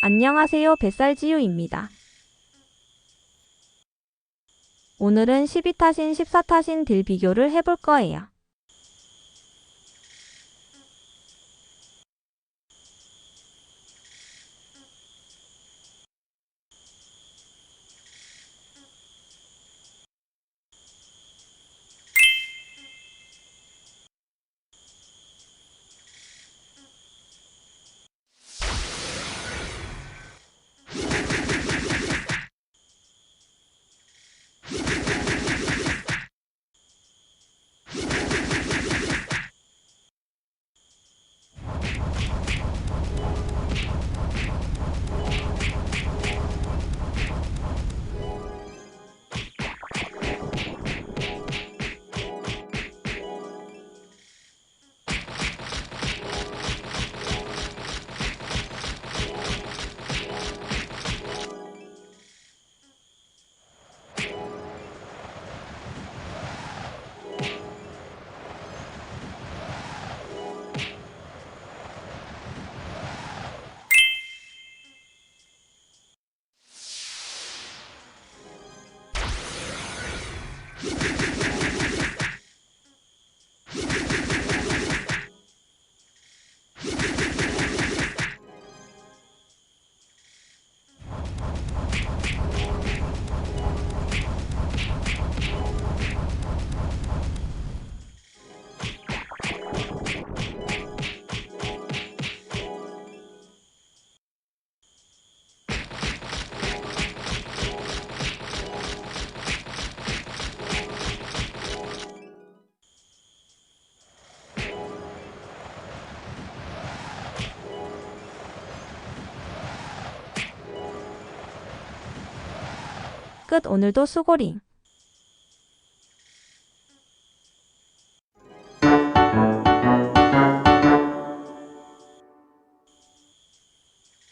안녕하세요. 뱃살지유입니다. 오늘은 12타신, 14타신 딜 비교를 해볼 거예요. 끝 오늘도 수고링.